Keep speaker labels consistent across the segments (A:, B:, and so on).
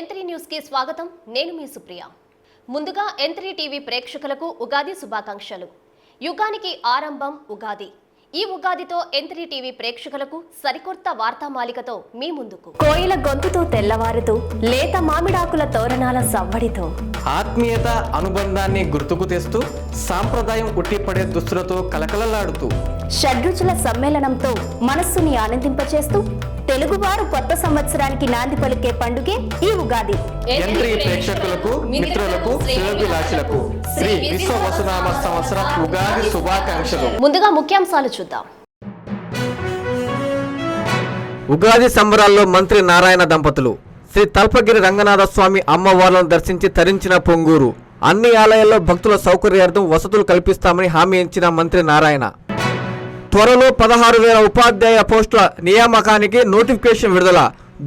A: ఎంత్రీ news కి స్వాగతం నేను మీ సుప్రియ ముందుగా ఎంత్రీ టీవీ ప్రేక్షకులకు ఉగాది శుభాకాంక్షలు యుగానికి ఆరంభం ఉగాది ఈ ఉగాదితో ఎంత్రీ టీవీ ప్రేక్షకులకు సరికొత్త వార్తామాలికతో మీ ముందుకు కోయిల గొంతుతో తెల్లవారుతూ లేత మామిడాకుల తోరణాల సవ్వడితో
B: ఆత్మీయత అనుబంధాన్ని గుర్తుకు తెస్తూ సాంప్రదాయం ఉట్టిపడే దుస్తులతో కలకలలాడుతూ
A: షడ్రుచుల సమ్మేళనంతో మనస్సుని ఆనందింపచేస్తూ తెలుగువారు కొత్త సంవత్సరానికి నాంది పలికే పండుగే ఈ ఉగాది
B: ప్రేక్షకులకు మిత్రులకు శ్రీ విశ్వనామ సంవత్సరం ఉగాది శుభాకాంక్షలు
A: ముందుగా ముఖ్యాంశాలు చూద్దాం
B: ఉగాది సంబరాల్లో మంత్రి నారాయణ దంపతులు శ్రీ తల్పగిరి రంగనాథ స్వామి అమ్మవార్లను దర్శించి తరించిన పొంగూరు అన్ని ఆలయాల్లో భక్తుల సౌకర్యార్థం వసతులు కల్పిస్తామని హామీ ఇచ్చిన మంత్రి నారాయణ త్వరలో పదహారు వేల ఉపాధ్యాయ పోస్టుల నియామకానికి నోటిఫికేషన్ విడుదల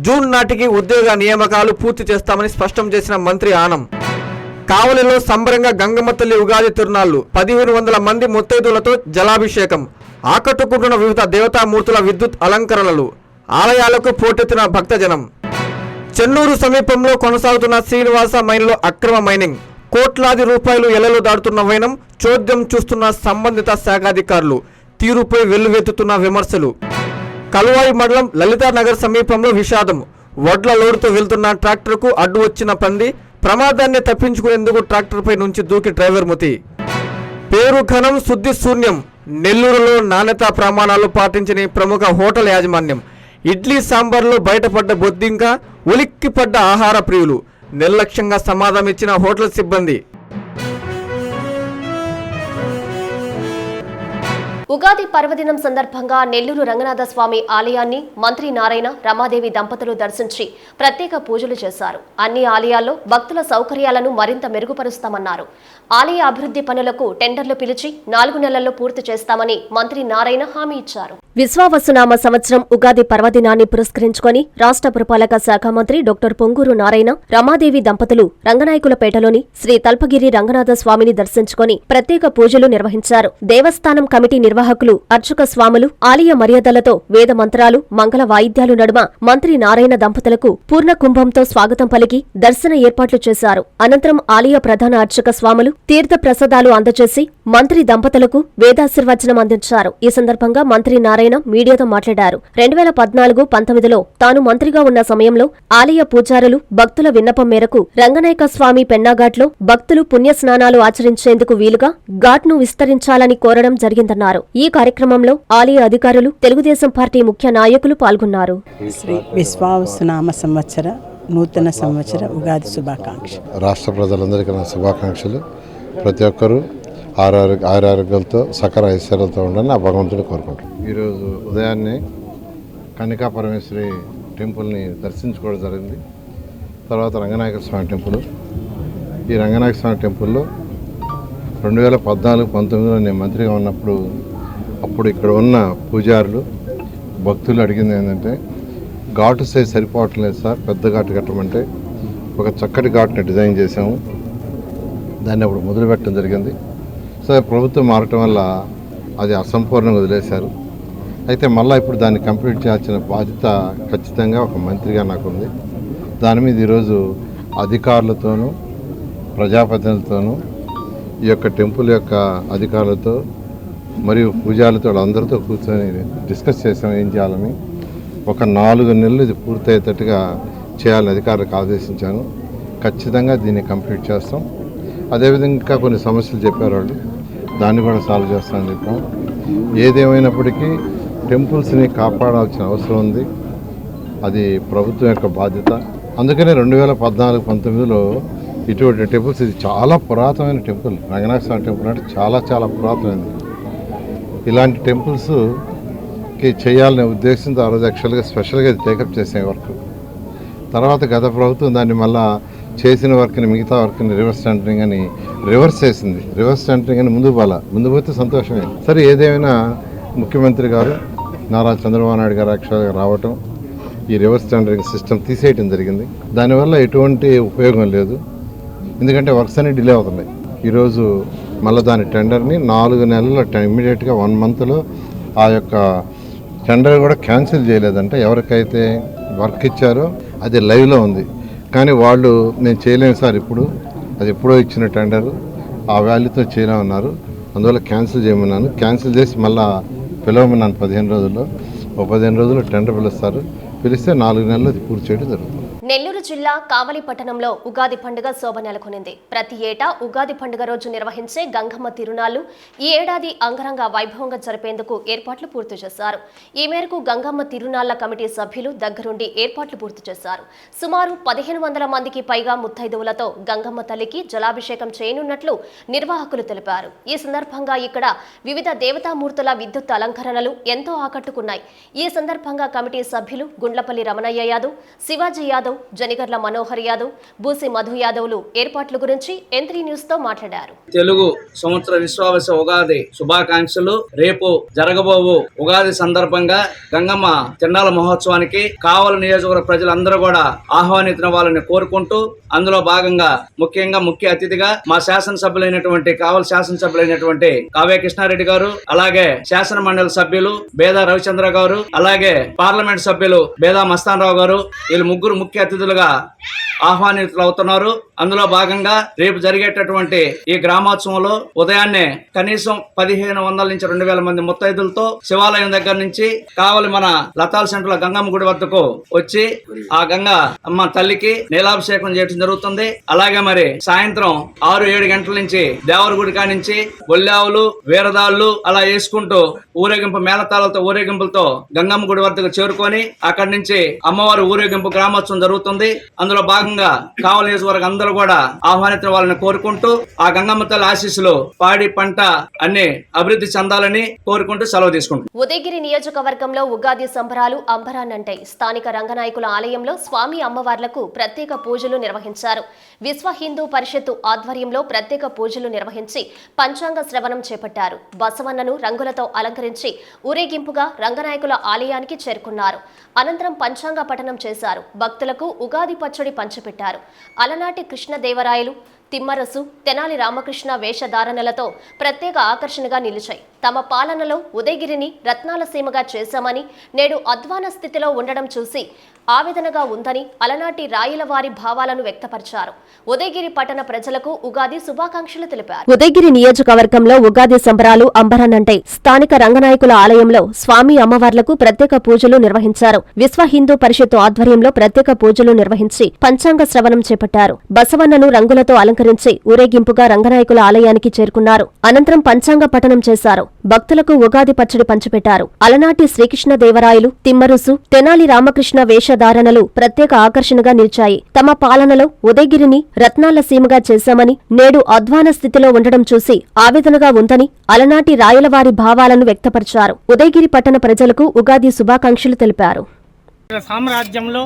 B: జూన్ నాటికి ఉద్యోగ నియామకాలు పూర్తి చేస్తామని స్పష్టం చేసిన మంత్రి ఆనం కావలిలో సంబరంగా గంగమ్మ తల్లి ఉగాది తిరునాళ్లు పదిహేను వందల మంది ముత్తైదులతో జలాభిషేకం ఆకట్టుకుంటున్న వివిధ దేవతామూర్తుల విద్యుత్ అలంకరణలు ఆలయాలకు పోటెత్తిన భక్తజనం చెన్నూరు సమీపంలో కొనసాగుతున్న శ్రీనివాస మైన్లో అక్రమ మైనింగ్ కోట్లాది రూపాయలు ఎలలు దాడుతున్న వైనం చోద్యం చూస్తున్న సంబంధిత శాఖాధికారులు తీరుపై వెల్లువెత్తుతున్న విమర్శలు కలువాయి మండలం లలితానగర్ సమీపంలో విషాదం వడ్ల లోడుతో వెళ్తున్న ట్రాక్టర్కు అడ్డు వచ్చిన పంది ప్రమాదాన్ని తప్పించుకునేందుకు ట్రాక్టర్పై నుంచి దూకి డ్రైవర్ మృతి పేరు ఘనం శుద్ధి శూన్యం నెల్లూరులో నాణ్యతా ప్రమాణాలు పాటించని ప్రముఖ హోటల్ యాజమాన్యం ఇడ్లీ సాంబార్లో బయటపడ్డ బొద్దింక ఉలిక్కిపడ్డ ఆహార ప్రియులు నిర్లక్ష్యంగా సమాధానం ఇచ్చిన హోటల్ సిబ్బంది
A: ఉగాది పర్వదినం సందర్భంగా నెల్లూరు రంగనాథ స్వామి ఆలయాన్ని మంత్రి నారాయణ రమాదేవి దంపతులు దర్శించి ప్రత్యేక పూజలు చేశారు అన్ని ఆలయాల్లో భక్తుల సౌకర్యాలను మరింత మెరుగుపరుస్తామన్నారు ఆలయ అభివృద్ధి పనులకు టెండర్లు పిలిచి నాలుగు నెలల్లో పూర్తి చేస్తామని మంత్రి నారాయణ హామీ ఇచ్చారు విశ్వావసునామ సంవత్సరం ఉగాది పర్వదినాన్ని పురస్కరించుకుని రాష్ట్ర పురపాలక శాఖ మంత్రి డాక్టర్ పొంగూరు నారాయణ రమాదేవి దంపతులు రంగనాయకులపేటలోని శ్రీ తల్పగిరి రంగనాథ స్వామిని దర్శించుకుని ప్రత్యేక పూజలు నిర్వహించారు దేవస్థానం కమిటీ నిర్వాహకులు అర్చక స్వాములు ఆలయ మర్యాదలతో వేద మంత్రాలు మంగళ వాయిద్యాలు నడుమ మంత్రి నారాయణ దంపతులకు పూర్ణ కుంభంతో స్వాగతం పలికి దర్శన ఏర్పాట్లు చేశారు అనంతరం ఆలయ ప్రధాన అర్చక స్వాములు తీర్థ ప్రసాదాలు అందజేసి మంత్రి దంపతులకు వేదాశీర్వచనం అందించారు ఈ సందర్భంగా మంత్రి నారాయణ మీడియాతో మాట్లాడారు రెండు వేల పద్నాలుగు పంతొమ్మిదిలో తాను మంత్రిగా ఉన్న సమయంలో ఆలయ పూజారులు భక్తుల విన్నపం మేరకు రంగనాయక స్వామి పెన్నాఘాట్లో భక్తులు పుణ్యస్నానాలు ఆచరించేందుకు వీలుగా ఘాట్ను విస్తరించాలని కోరడం జరిగిందన్నారు ఈ కార్యక్రమంలో ఆలయ అధికారులు తెలుగుదేశం పార్టీ ముఖ్య నాయకులు పాల్గొన్నారు
C: నూతన సంవత్సర ఉగాది
D: రాష్ట్ర ప్రజలందరికీ నా శుభాకాంక్షలు ప్రతి ఒక్కరూ ఆరోగ్య ఆరోగ్యాలతో సకల ఐశ్వర్యాలతో ఉండాలని ఆ భగవంతుడు కోరుకుంటాను ఈరోజు ఉదయాన్నే కనికా పరమేశ్వరి టెంపుల్ని దర్శించుకోవడం జరిగింది తర్వాత రంగనాయక స్వామి టెంపుల్ ఈ రంగనాయక స్వామి టెంపుల్లో రెండు వేల పద్నాలుగు పంతొమ్మిదిలో నేను మంత్రిగా ఉన్నప్పుడు అప్పుడు ఇక్కడ ఉన్న పూజారులు భక్తులు అడిగింది ఏంటంటే ఘాటు సైజ్ సరిపోవట్లేదు సార్ పెద్ద ఘాటు కట్టమంటే ఒక చక్కటి ఘాటుని డిజైన్ చేసాము దాన్ని అప్పుడు మొదలుపెట్టడం జరిగింది సో ప్రభుత్వం మారటం వల్ల అది అసంపూర్ణంగా వదిలేశారు అయితే మళ్ళీ ఇప్పుడు దాన్ని కంప్లీట్ చేయాల్సిన బాధ్యత ఖచ్చితంగా ఒక మంత్రిగా నాకు ఉంది దాని మీద ఈరోజు అధికారులతోనూ ప్రజాప్రతినిధులతోనూ ఈ యొక్క టెంపుల్ యొక్క అధికారులతో మరియు పూజారులతో అందరితో కూర్చొని డిస్కస్ చేసాం ఏం చేయాలని ఒక నాలుగు నెలలు ఇది పూర్తయ్యేటట్టుగా చేయాలని అధికారులకు ఆదేశించాను ఖచ్చితంగా దీన్ని కంప్లీట్ చేస్తాం అదేవిధంగా ఇంకా కొన్ని సమస్యలు చెప్పారు వాళ్ళు దాన్ని కూడా సాల్వ్ చేస్తామని చెప్పాం ఏదేమైనప్పటికీ టెంపుల్స్ని కాపాడాల్సిన అవసరం ఉంది అది ప్రభుత్వం యొక్క బాధ్యత అందుకనే రెండు వేల పద్నాలుగు పంతొమ్మిదిలో ఇటువంటి టెంపుల్స్ ఇది చాలా పురాతనమైన టెంపుల్ రంగనాథ స్వామి టెంపుల్ అంటే చాలా చాలా పురాతనమైనది ఇలాంటి టెంపుల్స్కి చేయాలనే ఉద్దేశంతో ఆ రోజు యాక్చువల్గా స్పెషల్గా ఇది టేకప్ చేసే వర్క్ తర్వాత గత ప్రభుత్వం దాన్ని మళ్ళీ చేసిన వర్క్ని మిగతా వర్క్ని రివర్స్ టెంటరింగ్ అని రివర్స్ చేసింది రివర్స్ టెంటరింగ్ అని ముందు పోలా ముందు పోతే సంతోషమే సరే ఏదేమైనా ముఖ్యమంత్రి గారు నారా చంద్రబాబు నాయుడు గారు యాక్చువల్గా రావటం ఈ రివర్స్ టెండరింగ్ సిస్టమ్ తీసేయటం జరిగింది దానివల్ల ఎటువంటి ఉపయోగం లేదు ఎందుకంటే వర్క్స్ అన్ని డిలే అవుతున్నాయి ఈరోజు మళ్ళీ దాని టెండర్ని నాలుగు నెలల ఇమ్మీడియట్గా వన్ మంత్లో ఆ యొక్క టెండర్ కూడా క్యాన్సిల్ చేయలేదంటే ఎవరికైతే వర్క్ ఇచ్చారో అది లైవ్లో ఉంది కానీ వాళ్ళు మేము చేయలేము సార్ ఇప్పుడు అది ఎప్పుడో ఇచ్చిన టెండర్ ఆ వాల్యూతో చేయలేమన్నారు అందువల్ల క్యాన్సిల్ చేయమన్నాను క్యాన్సిల్ చేసి మళ్ళా పిలవమన్నాను పదిహేను రోజుల్లో ఒక పదిహేను రోజుల్లో టెండర్ పిలుస్తారు పిలిస్తే నాలుగు నెలలు పూర్తి చేయడం జరుగుతుంది
A: నెల్లూరు జిల్లా కావలి పట్టణంలో ఉగాది పండుగ శోభ నెలకొనింది ప్రతి ఏటా ఉగాది పండుగ రోజు నిర్వహించే గంగమ్మ తిరునాళ్లు ఈ ఏడాది అంగరంగ వైభవంగా జరిపేందుకు ఏర్పాట్లు పూర్తి చేశారు ఈ మేరకు గంగమ్మ తిరునాళ్ల కమిటీ సభ్యులు దగ్గరుండి ఏర్పాట్లు పూర్తి చేశారు సుమారు పదిహేను వందల మందికి పైగా ముత్తైదువులతో గంగమ్మ తల్లికి జలాభిషేకం చేయనున్నట్లు నిర్వాహకులు తెలిపారు ఈ సందర్భంగా ఇక్కడ వివిధ దేవతామూర్తుల విద్యుత్ అలంకరణలు ఎంతో ఆకట్టుకున్నాయి ఈ సందర్భంగా కమిటీ సభ్యులు గుండ్లపల్లి రమణయ్య యాదవ్ శివాజీ యాదవ్ యాదవ్ జనిగర్ల మనోహర్ యాదవ్ బూసి మధు యాదవ్లు ఏర్పాట్ల గురించి ఎంత్రీ న్యూస్ తో మాట్లాడారు
B: తెలుగు సంవత్సర విశ్వాస ఉగాది శుభాకాంక్షలు రేపు జరగబోవు ఉగాది సందర్భంగా గంగమ్మ తిన్నాల మహోత్సవానికి కావల నియోజకవర్గ ప్రజలందరూ కూడా ఆహ్వానించిన వాళ్ళని కోరుకుంటూ అందులో భాగంగా ముఖ్యంగా ముఖ్య అతిథిగా మా శాసనసభ్యులైనటువంటి కావల శాసనసభ్యులైనటువంటి కావ్య కృష్ణారెడ్డి గారు అలాగే శాసన మండలి సభ్యులు బేదా రవిచంద్ర గారు అలాగే పార్లమెంట్ సభ్యులు బేదా మస్తాన్ రావు గారు వీళ్ళు ముగ్గురు ముఖ్య అతిథులుగా ఆహ్వానితులు అవుతున్నారు అందులో భాగంగా రేపు జరిగేటటువంటి ఈ గ్రామోత్సవంలో ఉదయాన్నే కనీసం పదిహేను వందల నుంచి రెండు వేల మంది ముత్తైదులతో శివాలయం దగ్గర నుంచి కావలి మన లతాల సెంటర్ గంగమ్మ గుడి వద్దకు వచ్చి ఆ గంగ అమ్మ తల్లికి నీలాభిషేకం చేయడం జరుగుతుంది అలాగే మరి సాయంత్రం ఆరు ఏడు గంటల నుంచి దేవరగుడి కానించి బొల్లావులు వీరదాళ్లు అలా వేసుకుంటూ ఊరేగింపు మేళతాళాలతో ఊరేగింపులతో గంగమ్మ గుడి వద్దకు చేరుకొని అక్కడి నుంచి అమ్మవారి ఊరేగింపు గ్రామోత్సవం జరుగుతుంది అందులో భాగంగా కావలి నియోజకవర్గం అందరూ అందరూ కూడా ఆహ్వానించవాలని కోరుకుంటూ ఆ గంగమ్మ తల్లి ఆశీస్సులు పాడి పంట అన్ని అభివృద్ధి చెందాలని కోరుకుంటూ సెలవు తీసుకుంటున్నాం
A: ఉదయగిరి నియోజకవర్గంలో ఉగాది సంబరాలు అంబరానంటాయి స్థానిక రంగనాయకుల ఆలయంలో స్వామి అమ్మవార్లకు ప్రత్యేక పూజలు నిర్వహించారు విశ్వ హిందూ పరిషత్తు ఆధ్వర్యంలో ప్రత్యేక పూజలు నిర్వహించి పంచాంగ శ్రవణం చేపట్టారు బసవన్నను రంగులతో అలంకరించి ఊరేగింపుగా రంగనాయకుల ఆలయానికి చేరుకున్నారు అనంతరం పంచాంగ పఠనం చేశారు భక్తులకు ఉగాది పచ్చడి పంచిపెట్టారు అలనాటి కృష్ణదేవరాయలు తిమ్మరసు తెనాలి రామకృష్ణ వేషధారణలతో ప్రత్యేక ఆకర్షణగా నిలిచాయి తమ పాలనలో ఉదయగిరిని రత్నాల సీమగా చేశామని నేడు అధ్వాన స్థితిలో ఉండడం చూసి ఆవేదనగా ఉందని అలనాటి రాయలవారి భావాలను వ్యక్తపరిచారు ఉదయగిరి పట్టణ ప్రజలకు ఉగాది శుభాకాంక్షలు తెలిపారు ఉదయగిరి నియోజకవర్గంలో ఉగాది సంబరాలు అంబరనంటే స్థానిక రంగనాయకుల ఆలయంలో స్వామి అమ్మవార్లకు ప్రత్యేక పూజలు నిర్వహించారు విశ్వ హిందూ పరిషత్ ఆధ్వర్యంలో ప్రత్యేక పూజలు నిర్వహించి పంచాంగ శ్రవణం చేపట్టారు బసవన్నను రంగులతో అలంకరించారు పురస్కరించి ఊరేగింపుగా రంగనాయకుల ఆలయానికి చేరుకున్నారు అనంతరం పంచాంగ పఠనం చేశారు భక్తులకు ఉగాది పచ్చడి పంచిపెట్టారు అలనాటి శ్రీకృష్ణ దేవరాయలు తిమ్మరుసు తెనాలి రామకృష్ణ వేషధారణలు ప్రత్యేక ఆకర్షణగా నిలిచాయి తమ పాలనలో ఉదయగిరిని రత్నాల సీమగా చేశామని నేడు అధ్వాన స్థితిలో ఉండడం చూసి ఆవేదనగా ఉందని అలనాటి రాయలవారి భావాలను వ్యక్తపరిచారు ఉదయగిరి పట్టణ ప్రజలకు ఉగాది శుభాకాంక్షలు తెలిపారు
B: సామ్రాజ్యంలో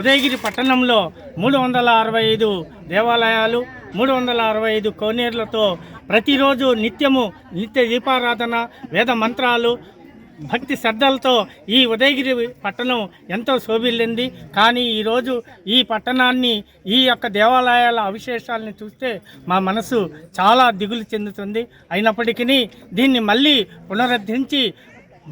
B: ఉదయగిరి పట్టణంలో మూడు వందల అరవై ఐదు దేవాలయాలు మూడు వందల అరవై ఐదు కోనేరులతో ప్రతిరోజు నిత్యము నిత్య దీపారాధన వేద మంత్రాలు భక్తి శ్రద్ధలతో ఈ ఉదయగిరి పట్టణం ఎంతో శోభిల్లింది కానీ ఈరోజు ఈ పట్టణాన్ని ఈ యొక్క దేవాలయాల అవిశేషాలను చూస్తే మా మనసు చాలా దిగులు చెందుతుంది అయినప్పటికీ దీన్ని మళ్ళీ పునరుద్ధరించి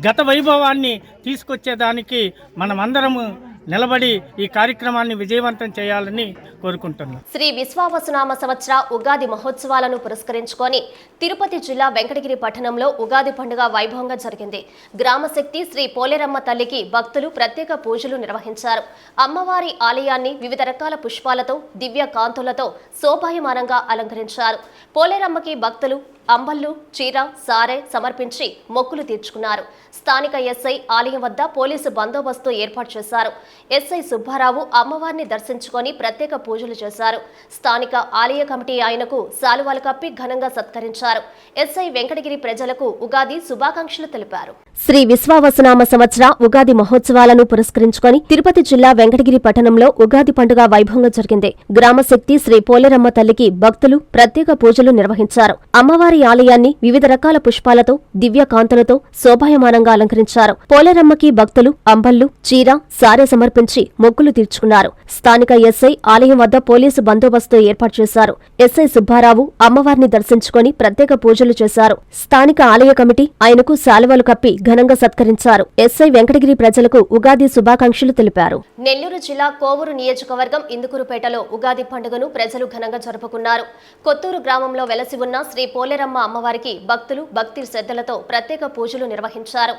B: గత వైభవాన్ని తీసుకొచ్చేదానికి మనమందరము నిలబడి ఈ కార్యక్రమాన్ని విజయవంతం చేయాలని కోరుకుంటున్నాను
A: శ్రీ విశ్వావసునామ సంవత్సర ఉగాది మహోత్సవాలను పురస్కరించుకొని తిరుపతి జిల్లా వెంకటగిరి పట్టణంలో ఉగాది పండుగ వైభవంగా జరిగింది గ్రామశక్తి శ్రీ పోలేరమ్మ తల్లికి భక్తులు ప్రత్యేక పూజలు నిర్వహించారు అమ్మవారి ఆలయాన్ని వివిధ రకాల పుష్పాలతో దివ్య కాంతులతో శోభాయమానంగా అలంకరించారు పోలేరమ్మకి భక్తులు అంబల్లు చీర సారే సమర్పించి మొక్కులు తీర్చుకున్నారు స్థానిక ఎస్ఐ ఆలయం వద్ద పోలీసు బందోబస్తు ఏర్పాటు చేశారు ఎస్ఐ సుబ్బారావు అమ్మవారిని దర్శించుకొని ప్రత్యేక పూజలు చేశారు స్థానిక ఆలయ కమిటీ ఆయనకు శాలువాలు కప్పి ఘనంగా సత్కరించారు ఎస్ఐ వెంకటగిరి ప్రజలకు ఉగాది శుభాకాంక్షలు తెలిపారు శ్రీ విశ్వావసనామ సంవత్సర ఉగాది మహోత్సవాలను పురస్కరించుకొని తిరుపతి జిల్లా వెంకటగిరి పట్టణంలో ఉగాది పండుగ వైభవంగా జరిగింది గ్రామశక్తి శ్రీ పోలేరమ్మ తల్లికి భక్తులు ప్రత్యేక పూజలు నిర్వహించారు అమ్మవారి అమ్మవారి ఆలయాన్ని వివిధ రకాల పుష్పాలతో దివ్య కాంతలతో శోభాయమానంగా అలంకరించారు పోలేరమ్మకి భక్తులు అంబళ్లు చీర సారె సమర్పించి మొక్కులు తీర్చుకున్నారు స్థానిక ఎస్ఐ ఆలయం వద్ద పోలీసు బందోబస్తు ఏర్పాటు చేశారు ఎస్ఐ సుబ్బారావు అమ్మవారిని దర్శించుకుని ప్రత్యేక పూజలు చేశారు స్థానిక ఆలయ కమిటీ ఆయనకు శాలువలు కప్పి ఘనంగా సత్కరించారు ఎస్ఐ వెంకటగిరి ప్రజలకు ఉగాది శుభాకాంక్షలు తెలిపారు నెల్లూరు జిల్లా కోవూరు నియోజకవర్గం ఇందుకురుపేటలో ఉగాది పండుగను ప్రజలు ఘనంగా జరుపుకున్నారు కొత్తూరు గ్రామంలో వెలసి ఉన్న శ్రీ పోలేరమ్మ వెంకటమ్మ అమ్మవారికి భక్తులు భక్తి శ్రద్ధలతో ప్రత్యేక పూజలు నిర్వహించారు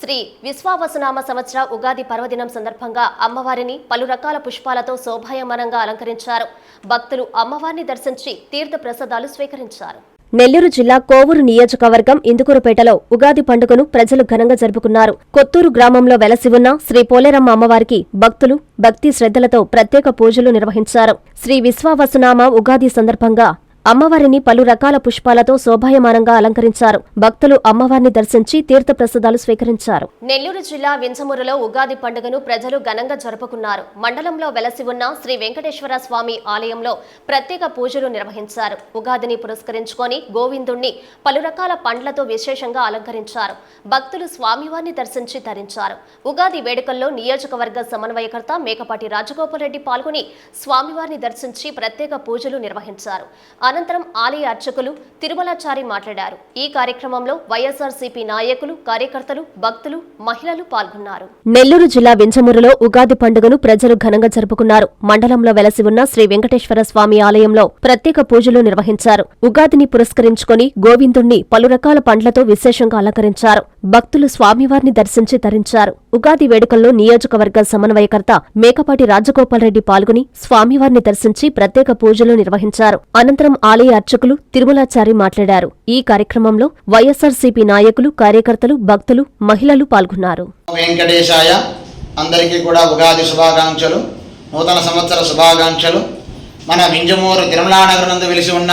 A: శ్రీ విశ్వావసనామ సంవత్సర ఉగాది పర్వదినం సందర్భంగా అమ్మవారిని పలు రకాల పుష్పాలతో శోభాయమానంగా అలంకరించారు భక్తులు అమ్మవారిని దర్శించి తీర్థ ప్రసాదాలు స్వీకరించారు నెల్లూరు జిల్లా కోవూరు నియోజకవర్గం ఇందుకూరుపేటలో ఉగాది పండుగను ప్రజలు ఘనంగా జరుపుకున్నారు కొత్తూరు గ్రామంలో వెలసి ఉన్న శ్రీ పోలేరమ్మ అమ్మవారికి భక్తులు భక్తి శ్రద్ధలతో ప్రత్యేక పూజలు నిర్వహించారు శ్రీ విశ్వావసనామ ఉగాది సందర్భంగా అమ్మవారిని పలు రకాల పుష్పాలతో శోభాయమానంగా అలంకరించారు భక్తులు అమ్మవారిని దర్శించి తీర్థప్రసాదాలు స్వీకరించారు నెల్లూరు జిల్లా వింజమూరులో ఉగాది పండుగను ప్రజలు ఘనంగా జరుపుకున్నారు మండలంలో వెలసి ఉన్న శ్రీ వెంకటేశ్వర స్వామి ఆలయంలో ప్రత్యేక పూజలు నిర్వహించారు ఉగాదిని పురస్కరించుకొని గోవిందుణ్ణి పలు రకాల పండ్లతో విశేషంగా అలంకరించారు భక్తులు స్వామివారిని దర్శించి ధరించారు ఉగాది వేడుకల్లో నియోజకవర్గ సమన్వయకర్త మేకపాటి రాజగోపాల్ రెడ్డి పాల్గొని స్వామివారిని దర్శించి ప్రత్యేక పూజలు నిర్వహించారు అనంతరం ఆలయ అర్చకులు తిరుమలాచారి మాట్లాడారు ఈ కార్యక్రమంలో వైఎస్ఆర్ నాయకులు కార్యకర్తలు భక్తులు మహిళలు పాల్గొన్నారు నెల్లూరు జిల్లా వింజమూరులో ఉగాది పండుగను ప్రజలు ఘనంగా జరుపుకున్నారు మండలంలో వెలసి ఉన్న శ్రీ వెంకటేశ్వర స్వామి ఆలయంలో ప్రత్యేక పూజలు నిర్వహించారు ఉగాదిని పురస్కరించుకుని గోవిందుణ్ణి పలు రకాల పండ్లతో విశేషంగా అలంకరించారు భక్తులు స్వామివారిని దర్శించి తరించారు ఉగాది వేడుకల్లో నియోజకవర్గ సమన్వయకర్త మేకపాటి రాజగోపాల్ రెడ్డి పాల్గొని స్వామివారిని దర్శించి ప్రత్యేక పూజలు నిర్వహించారు అనంతరం ఆలయ అర్చకులు తిరుమలాచారి మాట్లాడారు ఈ కార్యక్రమంలో వైఎస్ఆర్సీపీ నాయకులు కార్యకర్తలు భక్తులు మహిళలు పాల్గొన్నారు
B: వెంకటేశాయ అందరికీ కూడా ఉగాది శుభాకాంక్షలు నూతన సంవత్సర శుభాకాంక్షలు మన వింజమూరు నందు వెలిసి ఉన్న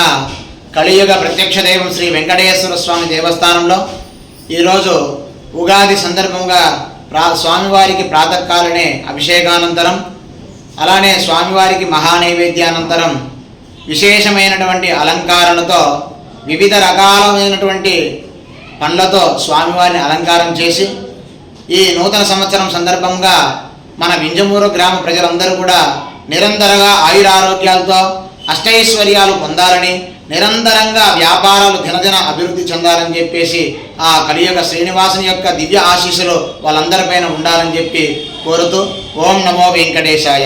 B: కలియుగ ప్రత్యక్ష దైవం శ్రీ వెంకటేశ్వర స్వామి దేవస్థానంలో ఈరోజు ఉగాది సందర్భంగా ప్రా స్వామివారికి ప్రాతకాలనే అభిషేకానంతరం అలానే స్వామివారికి మహానైవేద్యానంతరం విశేషమైనటువంటి అలంకారణతో వివిధ రకాలైనటువంటి పండ్లతో స్వామివారిని అలంకారం చేసి ఈ నూతన సంవత్సరం సందర్భంగా మన వింజమూరు గ్రామ ప్రజలందరూ కూడా నిరంతరంగా ఆయురారోగ్యాలతో అష్టైశ్వర్యాలు పొందాలని నిరంతరంగా వ్యాపారాలు దినదిన అభివృద్ధి చెందాలని చెప్పేసి ఆ కలియుగ శ్రీనివాసుని యొక్క దివ్య ఆశీస్సులు వాళ్ళందరిపైన ఉండాలని చెప్పి కోరుతూ ఓం నమో వెంకటేశాయ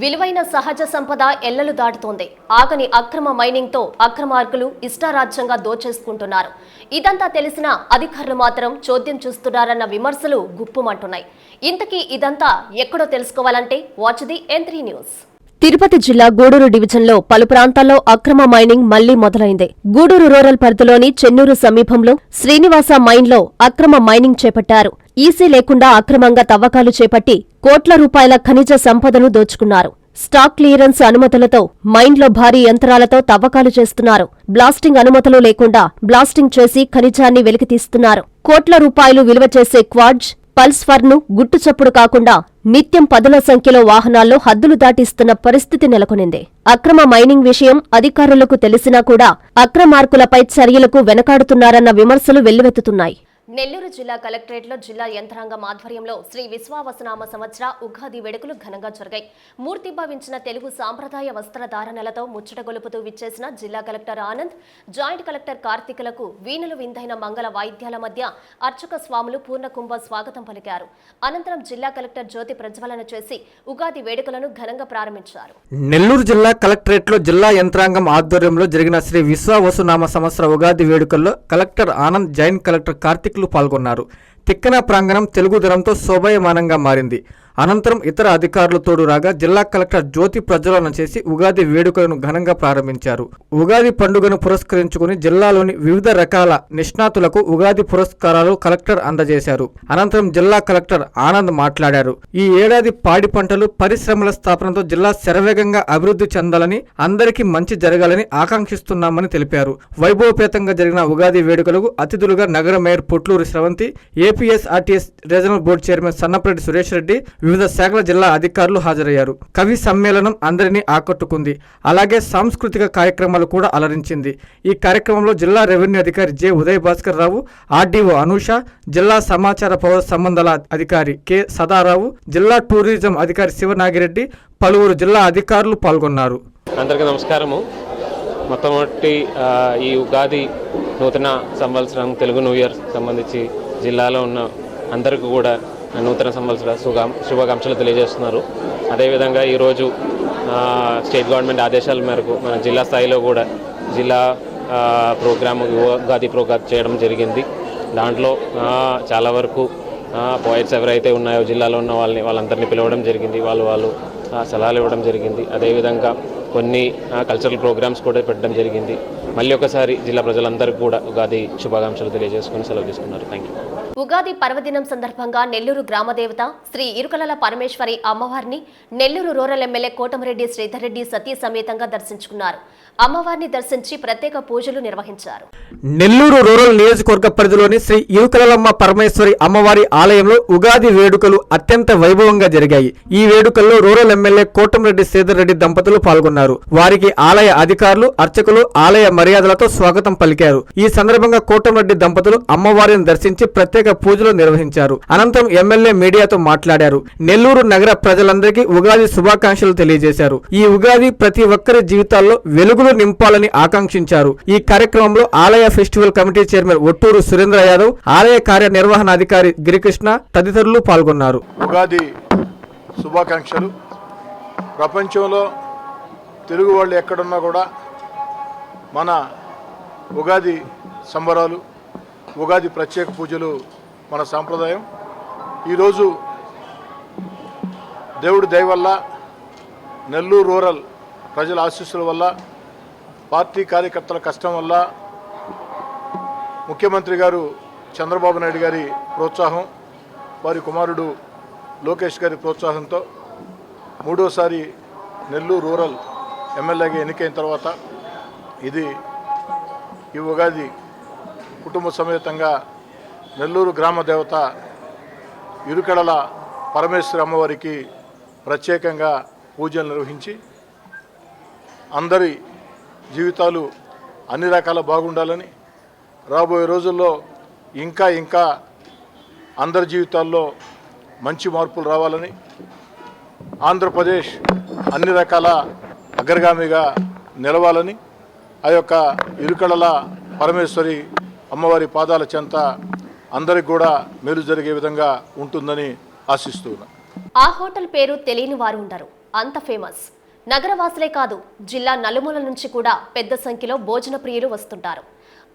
A: విలువైన సహజ సంపద ఎల్లలు దాటుతోంది ఆగని అక్రమ మైనింగ్ తో అక్రమార్కులు ఇష్టారాజ్యంగా దోచేసుకుంటున్నారు ఇదంతా తెలిసిన అధికారులు మాత్రం చోద్యం చూస్తున్నారన్న విమర్శలు గుప్పుమంటున్నాయి ఇంతకీ ఇదంతా ఎక్కడో తెలుసుకోవాలంటే watch the N news Tirupati జిల్లా గూడూరు డివిజన్లో పలు ప్రాంతాల్లో అక్రమ మైనింగ్ మళ్లీ మొదలైంది గూడూరు రూరల్ పరిధిలోని చెన్నూరు సమీపంలో శ్రీనివాస మైన్లో అక్రమ మైనింగ్ చేపట్టారు ఈసీ లేకుండా అక్రమంగా తవ్వకాలు చేపట్టి కోట్ల రూపాయల ఖనిజ సంపదను దోచుకున్నారు స్టాక్ క్లియరెన్స్ అనుమతులతో మైన్లో భారీ యంత్రాలతో తవ్వకాలు చేస్తున్నారు బ్లాస్టింగ్ అనుమతులు లేకుండా బ్లాస్టింగ్ చేసి ఖనిజాన్ని వెలికితీస్తున్నారు కోట్ల రూపాయలు విలువ చేసే క్వాడ్జ్ గుట్టు గుట్టుచప్పుడు కాకుండా నిత్యం పదుల సంఖ్యలో వాహనాల్లో హద్దులు దాటిస్తున్న పరిస్థితి నెలకొనింది అక్రమ మైనింగ్ విషయం అధికారులకు తెలిసినా కూడా అక్రమార్కులపై చర్యలకు వెనకాడుతున్నారన్న విమర్శలు వెల్లువెత్తుతున్నాయి నెల్లూరు జిల్లా కలెక్టరేట్లో జిల్లా యంత్రాంగం ఆధ్వర్యంలో శ్రీ విశ్వావసనామ సంవత్సర ఉగాది వేడుకలు ఘనంగా జరిగాయి భావించిన తెలుగు సాంప్రదాయ వస్త్ర ముచ్చట ముచ్చటగొలుపుతూ విచ్చేసిన జిల్లా కలెక్టర్ ఆనంద్ జాయింట్ కలెక్టర్ కార్తీకులకు వీణులు విందైన మంగళ వాయిద్యాల మధ్య అర్చక స్వాములు పూర్ణకుంభ స్వాగతం పలికారు అనంతరం జిల్లా కలెక్టర్ జ్యోతి ప్రజ్వలన చేసి ఉగాది వేడుకలను ఘనంగా ప్రారంభించారు
B: నెల్లూరు జిల్లా కలెక్టరేట్లో జిల్లా యంత్రాంగం ఆధ్వర్యంలో జరిగిన శ్రీ విశ్వావసునామ సంవత్సర ఉగాది వేడుకల్లో collector Anand joint collector Karthik పాల్గొన్నారు తిక్కన ప్రాంగణం తెలుగుదనంతో శోభాయమానంగా మారింది అనంతరం ఇతర అధికారులతోడు రాగా జిల్లా కలెక్టర్ జ్యోతి ప్రజ్వలన చేసి ఉగాది వేడుకలను ఘనంగా ప్రారంభించారు ఉగాది పండుగను పురస్కరించుకుని జిల్లాలోని వివిధ రకాల నిష్ణాతులకు ఉగాది పురస్కారాలు కలెక్టర్ అందజేశారు అనంతరం జిల్లా కలెక్టర్ ఆనంద్ మాట్లాడారు ఈ ఏడాది పాడి పంటలు పరిశ్రమల స్థాపనతో జిల్లా శరవేగంగా అభివృద్ధి చెందాలని అందరికీ మంచి జరగాలని ఆకాంక్షిస్తున్నామని తెలిపారు వైభవపేతంగా జరిగిన ఉగాది వేడుకలకు అతిథులుగా నగర mayor Potluri Sravanthi AP APSRTC regional board chairman Sannapareddy Suresh Reddy వివిధ శాఖల జిల్లా అధికారులు హాజరయ్యారు కవి సమ్మేళనం అందరినీ ఆకట్టుకుంది అలాగే సాంస్కృతిక కార్యక్రమాలు కూడా అలరించింది ఈ కార్యక్రమంలో జిల్లా రెవెన్యూ అధికారి జె ఉదయ్ భాస్కర్ రావు ఆర్డీఓ అనూష జిల్లా సమాచార పౌర సంబంధాల అధికారి కె సదారావు జిల్లా టూరిజం అధికారి శివనాగిరెడ్డి పలువురు జిల్లా అధికారులు పాల్గొన్నారు
E: అందరికీ నమస్కారము మొట్టమొదటి ఈ ఉగాది నూతన సంవత్సరం తెలుగు న్యూ ఇయర్ సంబంధించి జిల్లాలో ఉన్న అందరికీ కూడా నూతన సంవత్సర శుభా శుభాకాంక్షలు తెలియజేస్తున్నారు అదేవిధంగా ఈరోజు స్టేట్ గవర్నమెంట్ ఆదేశాల మేరకు మన జిల్లా స్థాయిలో కూడా జిల్లా ప్రోగ్రాము ఉగాది ప్రోగ్రామ్ చేయడం జరిగింది దాంట్లో చాలా వరకు పాయింట్స్ ఎవరైతే ఉన్నాయో జిల్లాలో ఉన్న వాళ్ళని వాళ్ళందరినీ పిలవడం జరిగింది వాళ్ళు వాళ్ళు సలహాలు ఇవ్వడం జరిగింది అదేవిధంగా కొన్ని కల్చరల్ ప్రోగ్రామ్స్ కూడా పెట్టడం జరిగింది మళ్ళీ ఒకసారి జిల్లా ప్రజలందరికీ కూడా ఉగాది శుభాకాంక్షలు తెలియజేసుకుని సెలవు తీసుకున్నారు థ్యాంక్ యూ
A: ఉగాది పర్వదినం సందర్భంగా నెల్లూరు గ్రామదేవత శ్రీ ఇరుకలల పరమేశ్వరి అమ్మవారిని నెల్లూరు రూరల్ ఎమ్మెల్యే కోటమిరెడ్డి శ్రీధర్రెడ్డి సతీ సమేతంగా దర్శించుకున్నారు అమ్మవారిని దర్శించి ప్రత్యేక పూజలు నిర్వహించారు
B: నెల్లూరు రూరల్ నియోజకవర్గ పరిధిలోని శ్రీ ఈరుకలమ్మ పరమేశ్వరి అమ్మవారి ఆలయంలో ఉగాది వేడుకలు అత్యంత వైభవంగా జరిగాయి ఈ వేడుకల్లో రూరల్ ఎమ్మెల్యే కోటంరెడ్డి రెడ్డి దంపతులు పాల్గొన్నారు వారికి ఆలయ అధికారులు అర్చకులు ఆలయ మర్యాదలతో స్వాగతం పలికారు ఈ సందర్భంగా కోటంరెడ్డి దంపతులు అమ్మవారిని దర్శించి ప్రత్యేక పూజలు నిర్వహించారు అనంతరం ఎమ్మెల్యే మీడియాతో మాట్లాడారు నెల్లూరు నగర ప్రజలందరికీ ఉగాది శుభాకాంక్షలు తెలియజేశారు ఈ ఉగాది ప్రతి ఒక్కరి జీవితాల్లో వెలుగులు వెలుగులు నింపాలని ఆకాంక్షించారు ఈ కార్యక్రమంలో ఆలయ festival committee chairman Otturu Surendra Yadav ఆలయ కార్యనిర్వహణాధికారి గిరికృష్ణ తదితరులు పాల్గొన్నారు
F: ఉగాది శుభాకాంక్షలు ప్రపంచంలో తెలుగు వాళ్ళు ఎక్కడున్నా కూడా మన ఉగాది సంబరాలు ఉగాది ప్రత్యేక పూజలు మన సాంప్రదాయం ఈరోజు దేవుడి దయ వల్ల నెల్లూరు రూరల్ ప్రజల ఆశీస్సుల వల్ల పార్టీ కార్యకర్తల కష్టం వల్ల ముఖ్యమంత్రి గారు చంద్రబాబు నాయుడు గారి ప్రోత్సాహం వారి కుమారుడు లోకేష్ గారి ప్రోత్సాహంతో మూడోసారి నెల్లూరు రూరల్ ఎమ్మెల్యేగా ఎన్నికైన తర్వాత ఇది ఈ ఉగాది కుటుంబ సమేతంగా నెల్లూరు గ్రామ దేవత ఇరుకడల పరమేశ్వరి అమ్మవారికి ప్రత్యేకంగా పూజలు నిర్వహించి అందరి జీవితాలు అన్ని రకాల బాగుండాలని రాబోయే రోజుల్లో ఇంకా ఇంకా అందరి జీవితాల్లో మంచి మార్పులు రావాలని ఆంధ్రప్రదేశ్ అన్ని రకాల అగ్రగామిగా నిలవాలని ఆ యొక్క ఇరుకడల పరమేశ్వరి అమ్మవారి పాదాల చెంత అందరికి కూడా మేలు జరిగే విధంగా ఉంటుందని ఆశిస్తున్నా
A: ఆ హోటల్ పేరు తెలియని వారు ఉంటారు అంత ఫేమస్ నగరవాసులే కాదు జిల్లా నలుమూల నుంచి కూడా పెద్ద సంఖ్యలో భోజన ప్రియులు వస్తుంటారు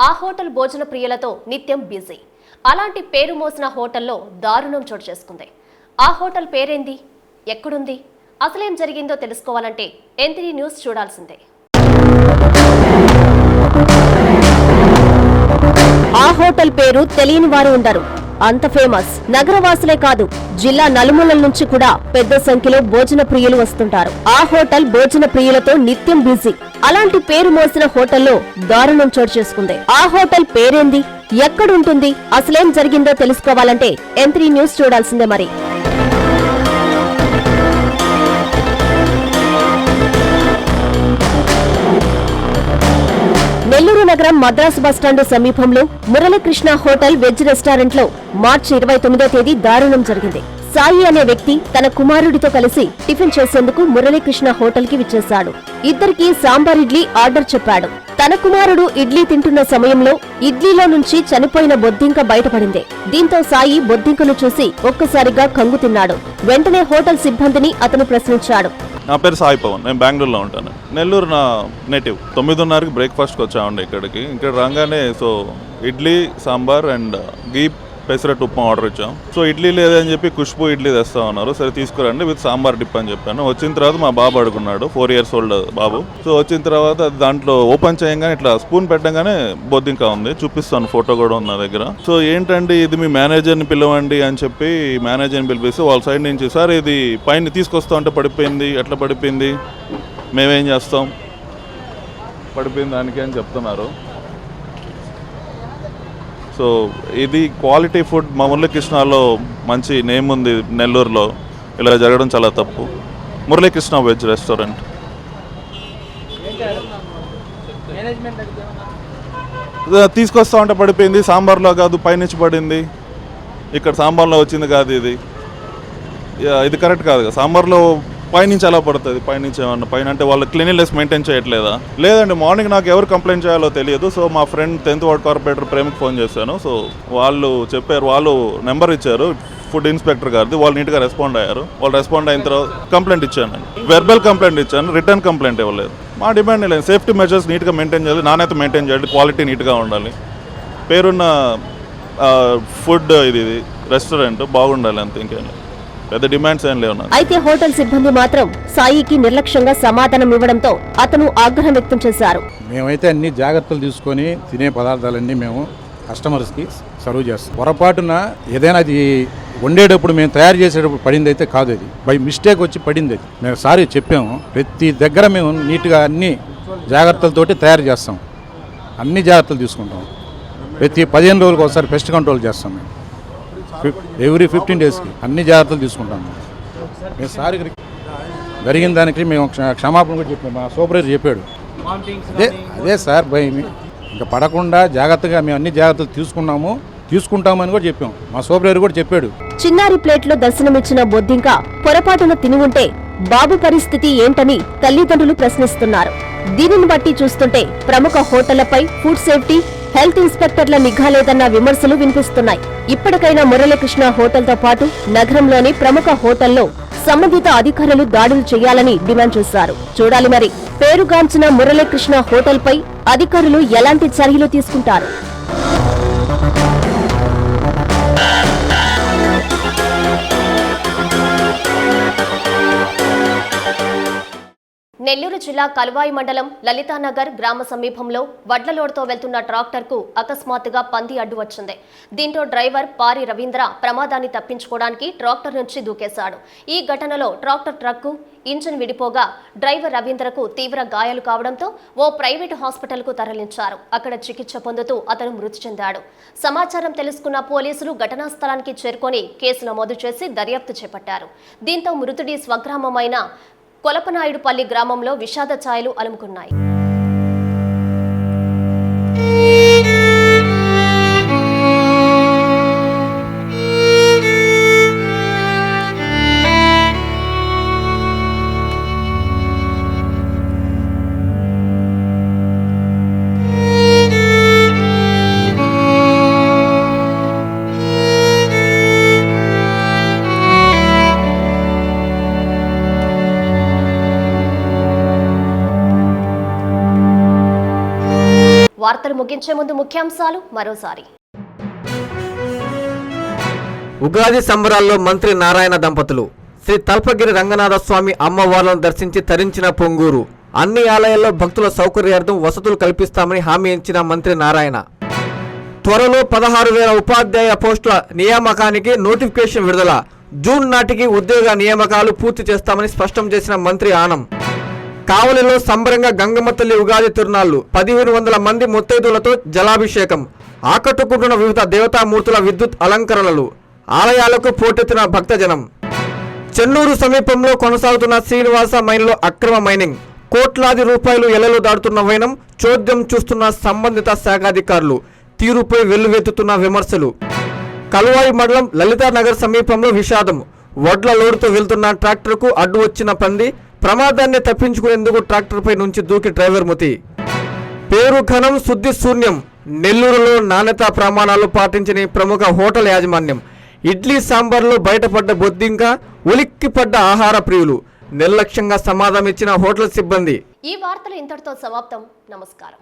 A: ఆ హోటల్ భోజన ప్రియులతో నిత్యం బిజీ అలాంటి పేరు మోసిన హోటల్లో దారుణం చోటు చేసుకుంది ఆ హోటల్ పేరేంది ఎక్కడుంది అసలేం జరిగిందో తెలుసుకోవాలంటే ఎంత్రీ న్యూస్ చూడాల్సిందే ఆ హోటల్ పేరు తెలియని వారు ఉండరు అంత ఫేమస్ నగరవాసులే కాదు జిల్లా నలుమూలల నుంచి కూడా పెద్ద సంఖ్యలో భోజన ప్రియులు వస్తుంటారు ఆ హోటల్ భోజన ప్రియులతో నిత్యం బిజీ అలాంటి పేరు మోసిన హోటల్లో దారుణం చోటు చేసుకుంది ఆ హోటల్ పేరేంది ఎక్కడుంటుంది అసలేం జరిగిందో తెలుసుకోవాలంటే ఎంత్రీ న్యూస్ చూడాల్సిందే మరి నెల్లూరు నగరం మద్రాసు స్టాండ్ సమీపంలో మురళీకృష్ణ హోటల్ వెజ్ రెస్టారెంట్ లో మార్చి ఇరవై తొమ్మిదో తేదీ దారుణం జరిగింది సాయి అనే వ్యక్తి తన కుమారుడితో కలిసి టిఫిన్ చేసేందుకు మురళీకృష్ణ హోటల్ కి విచ్చేశాడు ఇద్దరికీ సాంబార్ ఇడ్లీ ఆర్డర్ చెప్పాడు తన కుమారుడు ఇడ్లీ తింటున్న సమయంలో ఇడ్లీలో నుంచి చనిపోయిన బొద్దింక బయటపడింది దీంతో సాయి బొద్దింకను చూసి ఒక్కసారిగా కంగు తిన్నాడు వెంటనే హోటల్ సిబ్బందిని అతను ప్రశ్నించాడు
G: నా పేరు సాయి పవన్ నేను బెంగళూరులో ఉంటాను నెల్లూరు నా నేటివ్ తొమ్మిదిన్నరకి బ్రేక్ఫాస్ట్కి వచ్చామండి ఇక్కడికి ఇక్కడ రాగానే so idli sambar and ghee uh, pesarattu upma order ఇచ్చాం సో ఇడ్లీ లేదని చెప్పి ఖుష్బు ఇడ్లీ తెస్తా ఉన్నారు సరే తీసుకురండి విత్ సాంబార్ డిప్ అని చెప్పాను వచ్చిన తర్వాత మా బాబు అడుగున్నాడు ఫోర్ ఇయర్స్ ఓల్డ్ బాబు సో వచ్చిన తర్వాత దాంట్లో ఓపెన్ చేయగానే ఇట్లా స్పూన్ పెట్టగానే బొద్దింకా ఉంది చూపిస్తాను ఫోటో కూడా ఉంది నా దగ్గర సో ఏంటండి ఇది మీ మేనేజర్ని పిలవండి అని చెప్పి మేనేజర్ని పిలిపిస్తే వాళ్ళ సైడ్ నుంచి సార్ ఇది పైన తీసుకొస్తా ఉంటే పడిపోయింది ఎట్లా పడిపోయింది మేమేం చేస్తాం పడిపోయిన దానికి అని చెప్తున్నారు సో ఇది క్వాలిటీ ఫుడ్ మా మురళీకృష్ణలో మంచి నేమ్ ఉంది నెల్లూరులో ఇలా జరగడం చాలా తప్పు మురళీకృష్ణ వెజ్ రెస్టారెంట్ తీసుకొస్తా ఉంటే పడిపోయింది సాంబార్లో కాదు పైనుంచి పడింది ఇక్కడ సాంబార్లో వచ్చింది కాదు ఇది ఇది కరెక్ట్ కాదు సాంబార్లో పైనుంచి ఎలా పడుతుంది పైనుంచి ఏమన్నా పైన అంటే వాళ్ళు క్లీనినెస్ మెయింటైన్ చేయట్లేదా లేదండి మార్నింగ్ నాకు ఎవరు కంప్లైంట్ చేయాలో తెలియదు సో మా ఫ్రెండ్ టెన్త్ వార్డ్ కార్పొరేటర్ ప్రేమికి ఫోన్ చేశాను సో వాళ్ళు చెప్పారు వాళ్ళు నెంబర్ ఇచ్చారు ఫుడ్ ఇన్స్పెక్టర్ గారిది వాళ్ళు నీట్గా రెస్పాండ్ అయ్యారు వాళ్ళు రెస్పాండ్ అయిన తర్వాత కంప్లైంట్ ఇచ్చాను వెర్బల్ కంప్లైంట్ ఇచ్చాను రిటర్న్ కంప్లైంట్ ఇవ్వలేదు మా డిమాండ్ లేదు సేఫ్టీ మెజర్స్ నీట్గా మెయింటైన్ చేయాలి నాణ్యత మెయింటైన్ చేయాలి క్వాలిటీ నీట్గా ఉండాలి పేరున్న ఫుడ్ ఇది రెస్టారెంట్ బాగుండాలి అంతే ఇంకేమైనా పెద్ద డిమాండ్స్ ఏం లేవు
A: అయితే హోటల్ సిబ్బంది మాత్రం సాయికి నిర్లక్ష్యంగా సమాధానం ఇవ్వడంతో అతను ఆగ్రహం వ్యక్తం చేశారు
H: మేమైతే అన్ని జాగ్రత్తలు తీసుకొని తినే పదార్థాలన్నీ మేము కస్టమర్స్కి సర్వ్ చేస్తాం పొరపాటున ఏదైనా అది వండేటప్పుడు మేము తయారు చేసేటప్పుడు పడింది అయితే కాదు అది బై మిస్టేక్ వచ్చి పడింది అది మేము సారీ చెప్పాము ప్రతి దగ్గర మేము నీట్గా అన్ని జాగ్రత్తలతోటి తయారు చేస్తాం అన్ని జాగ్రత్తలు తీసుకుంటాం ప్రతి పదిహేను రోజులకు ఒకసారి పెస్ట్ కంట్రోల్ చేస్తాం మేము ఎవ్రీ ఫిఫ్టీన్ డేస్కి అన్ని జాగ్రత్తలు తీసుకుంటాం మేము సార్ జరిగిన దానికి మేము క్షమాపణ కూడా చెప్పాము మా సూపర్వైజర్ చెప్పాడు అదే అదే సార్ భయం ఇంకా పడకుండా జాగ్రత్తగా మేము అన్ని జాగ్రత్తలు తీసుకున్నాము తీసుకుంటామని కూడా చెప్పాం మా సూపర్వైజర్ కూడా చెప్పాడు
A: చిన్నారి ప్లేట్లో దర్శనమిచ్చిన బొద్దింక పొరపాటున తిని ఉంటే బాబు పరిస్థితి ఏంటని తల్లిదండ్రులు ప్రశ్నిస్తున్నారు దీనిని బట్టి చూస్తుంటే ప్రముఖ హోటళ్లపై ఫుడ్ సేఫ్టీ హెల్త్ ఇన్స్పెక్టర్ల నిఘా లేదన్న విమర్శలు వినిపిస్తున్నాయి ఇప్పటికైనా మురళీకృష్ణ హోటల్తో పాటు నగరంలోని ప్రముఖ హోటల్లో సంబంధిత అధికారులు దాడులు చేయాలని డిమాండ్ చేశారు చూడాలి మరి పేరుగాంచిన మురళీకృష్ణ హోటల్పై అధికారులు ఎలాంటి చర్యలు తీసుకుంటారు నెల్లూరు జిల్లా కల్వాయి మండలం లలితానగర్ గ్రామ సమీపంలో వడ్లలోడ్తో వెళ్తున్న ట్రాక్టర్కు అకస్మాత్తుగా పంది అడ్డు వచ్చింది దీంతో డ్రైవర్ పారి రవీంద్ర ప్రమాదాన్ని తప్పించుకోవడానికి ట్రాక్టర్ నుంచి దూకేశాడు ఈ ఘటనలో ట్రాక్టర్ ట్రక్కు ఇంజిన్ విడిపోగా డ్రైవర్ రవీంద్రకు తీవ్ర గాయాలు కావడంతో ఓ ప్రైవేటు హాస్పిటల్కు తరలించారు అక్కడ చికిత్స పొందుతూ అతను మృతి చెందాడు సమాచారం తెలుసుకున్న పోలీసులు ఘటనా స్థలానికి చేరుకొని కేసు నమోదు చేసి దర్యాప్తు చేపట్టారు దీంతో మృతుడి స్వగ్రామమైన కొలపనాయుడుపల్లి గ్రామంలో విషాద ఛాయలు అలుముకున్నాయి వార్తలు ముగించే ముందు ముఖ్యాంశాలు మరోసారి
B: ఉగాది సంబరాల్లో మంత్రి నారాయణ దంపతులు శ్రీ తల్పగిరి రంగనాథ స్వామి అమ్మవార్లను దర్శించి తరించిన పొంగూరు అన్ని ఆలయాల్లో భక్తుల సౌకర్యార్థం వసతులు కల్పిస్తామని హామీ ఇచ్చిన మంత్రి నారాయణ త్వరలో పదహారు వేల ఉపాధ్యాయ పోస్టుల నియామకానికి నోటిఫికేషన్ విడుదల జూన్ నాటికి ఉద్యోగ నియామకాలు పూర్తి చేస్తామని స్పష్టం చేసిన మంత్రి ఆనం కావలిలో సంబరంగా గంగమ్మ తల్లి ఉగాది తిరునాళ్లు పదిహేను వందల మంది ముత్తైదులతో జలాభిషేకం ఆకట్టుకుంటున్న వివిధ దేవతామూర్తుల విద్యుత్ అలంకరణలు ఆలయాలకు పోటెత్తిన భక్తజనం చెన్నూరు సమీపంలో కొనసాగుతున్న శ్రీనివాస మైన్లో అక్రమ మైనింగ్ కోట్లాది రూపాయలు ఎల్లలు దాడుతున్న వైనం చోద్యం చూస్తున్న సంబంధిత శాఖాధికారులు తీరుపై వెల్లువెత్తుతున్న విమర్శలు కలువాయి మండలం లలితానగర్ సమీపంలో విషాదం వడ్ల లోడుతో వెళ్తున్న ట్రాక్టర్కు అడ్డు వచ్చిన పంది ప్రమాదాన్ని తప్పించుకునేందుకు ట్రాక్టర్పై నుంచి దూకి డ్రైవర్ మృతి పేరు ఘనం శుద్ధి శూన్యం నెల్లూరులో నాణ్యతా ప్రమాణాలు పాటించని ప్రముఖ హోటల్ యాజమాన్యం ఇడ్లీ సాంబార్లో బయటపడ్డ బొద్దింక ఉలిక్కిపడ్డ ఆహార ప్రియులు నిర్లక్ష్యంగా సమాధానం ఇచ్చిన హోటల్ సిబ్బంది
A: ఈ వార్తలు ఇంతటితో సమాప్తం నమస్కారం